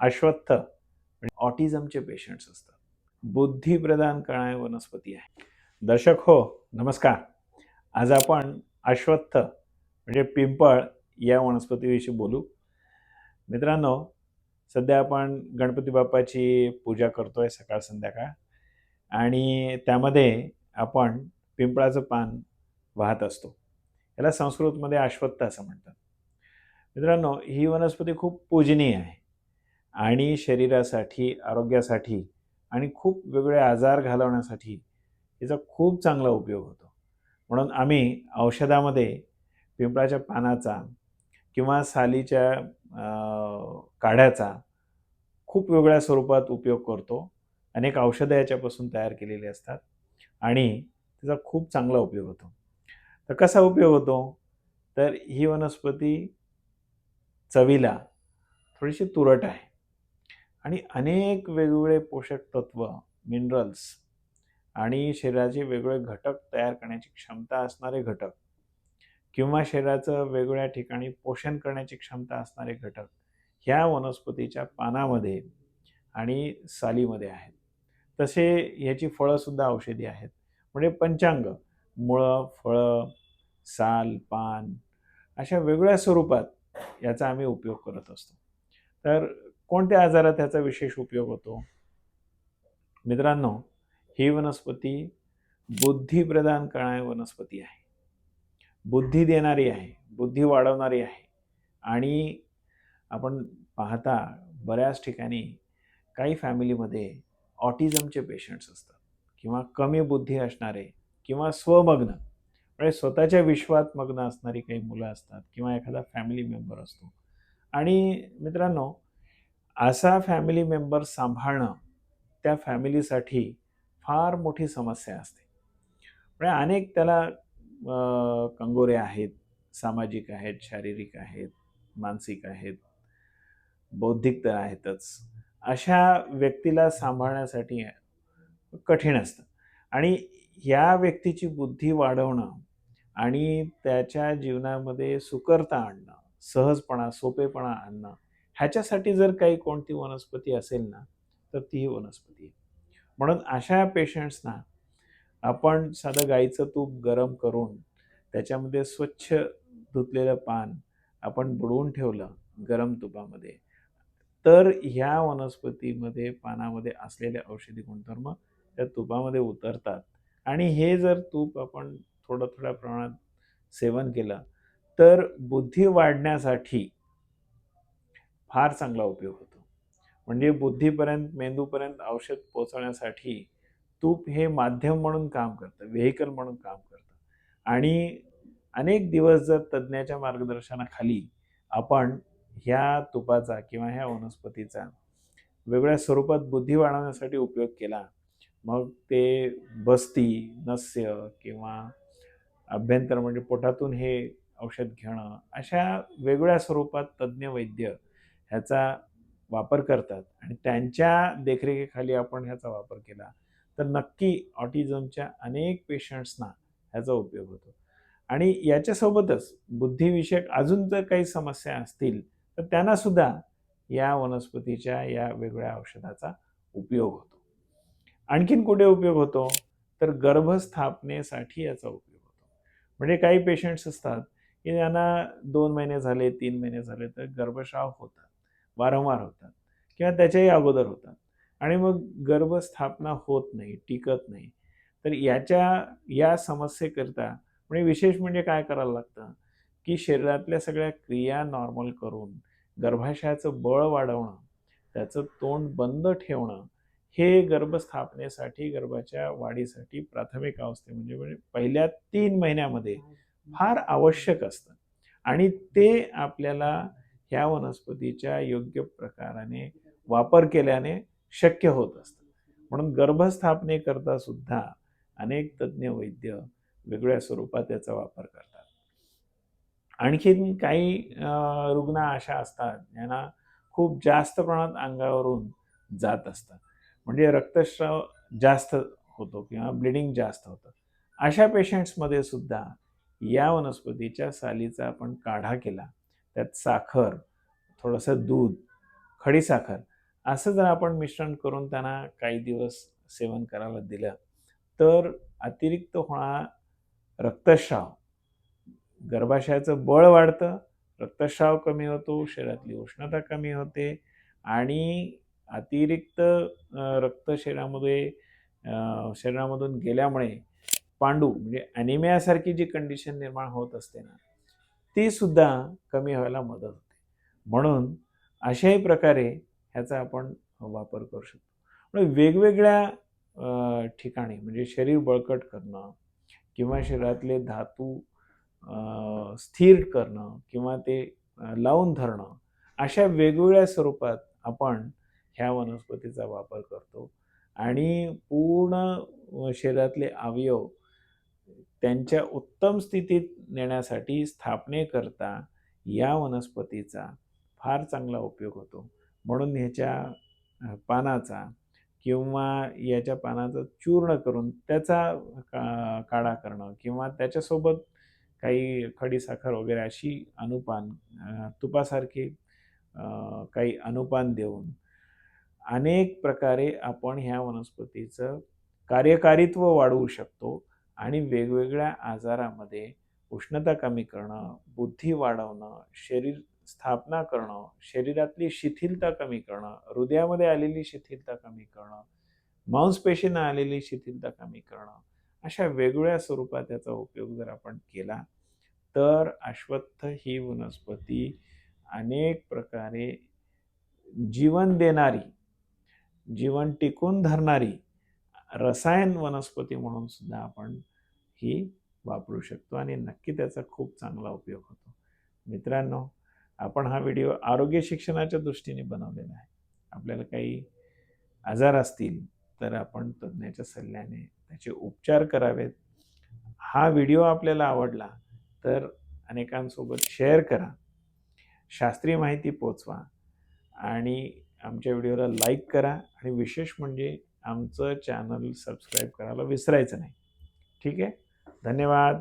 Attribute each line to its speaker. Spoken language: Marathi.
Speaker 1: अश्वत्थ म्हणजे ऑटिझमचे पेशंट्स असतात. बुद्धी प्रदान करणारी वनस्पती आहे. दर्शक हो नमस्कार. आज आपण अश्वत्थ म्हणजे पिंपळ या वनस्पतीविषयी बोलू. मित्रांनो सध्या आपण गणपती बाप्पाची पूजा करतो आहे सकाळ संध्याकाळ आणि त्यामध्ये आपण पिंपळाचं पान वाहत असतो. याला संस्कृतमध्ये अश्वत्थ असं म्हणतात. मित्रांनो ही वनस्पती खूप पूजनीय आहे. आणि शरीरासाठी आरोग्यासाठी आणि खूप वेगवेगळे आजार घालवण्यासाठी याचा खूप चांगला उपयोग होतो. म्हणून आम्ही औषधामध्ये पिंपळाच्या पानाचा किंवा सालीच्या काढ्याचा खूप वेगळ्या स्वरूपात उपयोग करतो. अनेक औषधं याच्यापासून तयार केलेली असतात आणि त्याचा खूप चांगला उपयोग होतो. तर कसा उपयोग होतो? तर ही वनस्पती चवीला थोडीशी तुरट आहे. आणि अनेक वेगवेगळे पोषक तत्व मिनरल्स आणि शरीराचे वेगवेगळे घटक तयार करण्याची क्षमता असणारे घटक किंवा शरीराचं वेगवेगळ्या ठिकाणी पोषण करण्याची क्षमता असणारे घटक ह्या वनस्पतीच्या पानामध्ये आणि सालीमध्ये आहेत. तसे ह्याची फळंसुद्धा औषधी आहेत. म्हणजे पंचांग मुळं फळं साल पान अशा वेगळ्या स्वरूपात याचा आम्ही उपयोग करत असतो. तर कोणत्या आजारात ह्याचा विशेष उपयोग होतो? मित्रांनो ही वनस्पती बुद्धी प्रदान करणारी वनस्पती आहे. बुद्धी देणारी आहे बुद्धी वाढवणारी आहे. आणि आपण पाहता बऱ्याच ठिकाणी काही फॅमिलीमध्ये ऑटिझमचे पेशंट्स असतात किंवा कमी बुद्धी असणारे किंवा स्वमग्न म्हणजे स्वतःच्या विश्वात मग्न असणारी काही मुलं असतात किंवा एखादा फॅमिली मेंबर असतो. आणि मित्रांनो असा फॅमिली मेंबर सांभाळणं त्या फॅमिलीसाठी फार मोठी समस्या असते. म्हणजे अनेक त्याला कंगोरे आहेत सामाजिक आहेत शारीरिक आहेत मानसिक आहेत बौद्धिक तर आहेतच. अशा व्यक्तीला सांभाळण्यासाठी कठीण असतं. आणि या व्यक्तीची बुद्धी वाढवणं आणि त्याच्या जीवनामध्ये सुकरता आणणं सहजपणा सोपेपणा आणणं ह्याच्यासाठी जर काही कोणती वनस्पती असेल ना तर तीही वनस्पती आहे. म्हणून अशा पेशंट्सना आपण साधं गाईचं तूप गरम करून त्याच्यामध्ये स्वच्छ धुतलेलं पान आपण बुडवून ठेवलं गरम तुपामध्ये तर ह्या वनस्पतीमध्ये पानामध्ये असलेले औषधी गुणधर्म त्या तुपामध्ये उतरतात. आणि हे जर तूप आपण थोडं थोड्या प्रमाणात सेवन केलं तर बुद्धी वाढण्यासाठी फार चांगला उपयोग होतो. म्हणजे बुद्धीपर्यंत मेंदूपर्यंत औषध पोचवण्यासाठी तूप हे माध्यम म्हणून काम करतं व्हेकल म्हणून काम करतं. आणि अनेक दिवस जर तज्ज्ञाच्या मार्गदर्शनाखाली आपण ह्या तुपाचा किंवा ह्या वनस्पतीचा वेगळ्या स्वरूपात बुद्धी वाढवण्यासाठी उपयोग केला मग ते बस्ती नस्य किंवा अभ्यंतर म्हणजे पोटातून हे औषध घेणं अशा वेगळ्या स्वरूपात तज्ज्ञ वैद्य ह्याचा वापर करतात आणि त्यांच्या देखरेखीखाली आपण ह्याचा वापर केला तर नक्की ऑटिझमच्या अनेक पेशंट्सना ह्याचा उपयोग होतो. आणि याच्यासोबतच बुद्धिविषयक अजून जर काही समस्या असतील तर त्यांना सुद्धा या वनस्पतीच्या या वेगळ्या औषधाचा उपयोग होतो. आणखीन कुठे उपयोग होतो? तर गर्भस्थापनेसाठी याचा उपयोग होतो. म्हणजे काही पेशंट्स असतात की त्यांना दोन महिने झाले तीन महिने झाले तर गर्भस्राव होतात. वारंवार होतात किंवा त्याच्याही अगोदर होतात. आणि मग गर्भस्थापना होत नाही टिकत नाही. तर याच्या या समस्येकरता म्हणजे विशेष म्हणजे काय करायला लागतं? की शरीरातल्या सगळ्या क्रिया नॉर्मल करून गर्भाशयाचं बळ वाढवणं त्याचं तोंड बंद ठेवणं हे गर्भस्थापनेसाठी गर्भाच्या वाढीसाठी प्राथमिक अवस्थे म्हणजे म्हणजे पहिल्या तीन महिन्यामध्ये फार आवश्यक असतं. आणि ते आपल्याला ह्या वनस्पतीच्या योग्य प्रकाराने वापर केल्याने शक्य होत असतं. म्हणून गर्भस्थापनेकरता सुद्धा अनेक तज्ज्ञ वैद्य वेगळ्या स्वरूपात त्याचा वापर करतात. आणखीन काही रुग्ण अशा असतात ज्यांना खूप जास्त प्रमाणात अंगावरून जात असतात म्हणजे रक्तस्राव जास्त होतो किंवा ब्लिडिंग जास्त होतं. अशा पेशंट्समध्ये सुद्धा या वनस्पतीच्या सालीचा आपण काढा केला. त्यात साखर थोडंसं दूध खडीसाखर असं जर आपण मिश्रण करून त्यांना काही दिवस सेवन करायला दिलं तर अतिरिक्त होणारा रक्तस्राव. गर्भाशयाचं बळ वाढतं रक्तस्राव कमी होतो शरीरातली उष्णता कमी होते आणि अतिरिक्त रक्त शरीरामध्ये शरीरामधून गेल्यामुळे पांडू म्हणजे ॲनिमियासारखी जी कंडिशन निर्माण होत असते ना ती सुद्धा कमी व्हायला मदत होते. म्हणून अशाही प्रकारे ह्याचा आपण वापर करू शकतो. म्हणजे वेगवेगळ्या ठिकाणी म्हणजे शरीर बळकट करणं किंवा शरीरातले धातू स्थिर करणं किंवा ते लावून धरणं अशा वेगवेगळ्या स्वरूपात आपण ह्या वनस्पतीचा वापर करतो. आणि पूर्ण शरीरातले अवयव त्यांच्या उत्तम स्थितीत नेण्यासाठी स्थापनेकरता या वनस्पतीचा फार चांगला उपयोग होतो. म्हणून ह्याच्या पानाचा किंवा याच्या पानाचं चूर्ण करून त्याचा का काढा करणं किंवा त्याच्यासोबत काही खडीसाखर वगैरे अशी अनुपान तुपासारखी काही अनुपान देऊन अनेक प्रकारे आपण ह्या वनस्पतीचं कार्यकारित्व वाढवू शकतो. आणि वेगवेगळ्या आजारामध्ये उष्णता कमी करणं बुद्धी वाढवणं शरीर स्थापना करणं शरीरातली शिथिलता कमी करणं हृदयामध्ये आलेली शिथिलता कमी करणं मांसपेशींना आलेली शिथिलता कमी करणं अशा वेगवेगळ्या स्वरूपात त्याचा उपयोग जर आपण केला तर अश्वत्थ ही वनस्पती अनेक प्रकारे जीवन देणारी जीवन टिकून धरणारी रसायन वनस्पती म्हणून सुद्धा आपण ही वापरू शकतो आणि नक्की त्याचा खूप चांगला उपयोग होतो. मित्रांनो आपण हा व्हिडिओ आरोग्य शिक्षणाच्या दृष्टीने बनवलेला आहे. आपल्याला काही आजार असतील तर आपण तज्ज्ञाच्या सल्ल्याने त्याचे उपचार करावेत. हा व्हिडिओ आपल्याला आवडला तर अनेकांसोबत शेअर करा. शास्त्रीय माहिती पोचवा आणि आमच्या व्हिडिओला लाईक करा आणि विशेष म्हणजे आमचं चॅनल सबस्क्राईब करायला विसरायचं नाही. ठीक आहे? धन्यवाद.